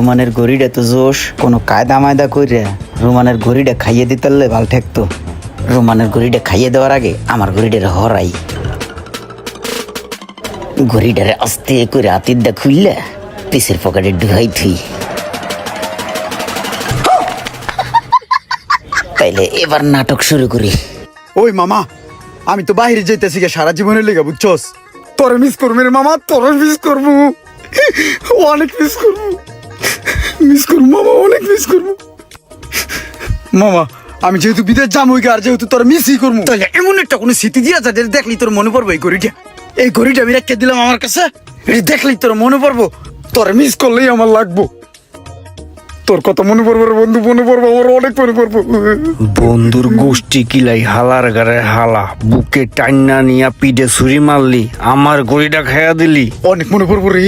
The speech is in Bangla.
রুমানের গড়িটা তো জোশ, কোনো কায়দা মায়দা কইরা রুমানের গড়িটা খাইয়ে দিতে ভালো ঠেকতো। রুমানের গড়িটা খাইয়ে দেওয়ার আগে আমার গড়িটারে হরাই। গড়িটারে আস্তে করে আতিরটা খুললে পিসের পকেটে ঢুকাই থুই। তাইলে এবার নাটক শুরু করি। ওই মামা, আমি তো বাইরে যাইতেছি গে সারা জীবনের লেগে, বুঝছস? তোরে মিস করব মামা, তোরে মিস করব। অনেক মিস করব। মিস করব মামা অনেক মিস করব। মামা আমি যেহেতু বিদেশ যাব আর যেহেতু তোর মিসই করব। তাহলে এমন একটা কোনো স্মৃতি দিয়া যাদের দেখলি তোর মনে পড়ব এই ঘড়িটা। এই ঘড়িটা আমি রেখে দিলাম আমার কাছে এটা দেখলি তোর মনে পড়ব। তোর মিস করলেই আমার লাগবো। তোর কত মনে পড়ব রে বন্ধু মনে পড়ব আমার অনেক মনে পড়ব। বন্ধুর গোষ্ঠী কিলাই হালার গারে হালা বুকে টান্না নিয়া পিঠে ছুরি মারলি আমার গড়িটা খাইয়া দিলি। অনেক মনে পড়ব রে।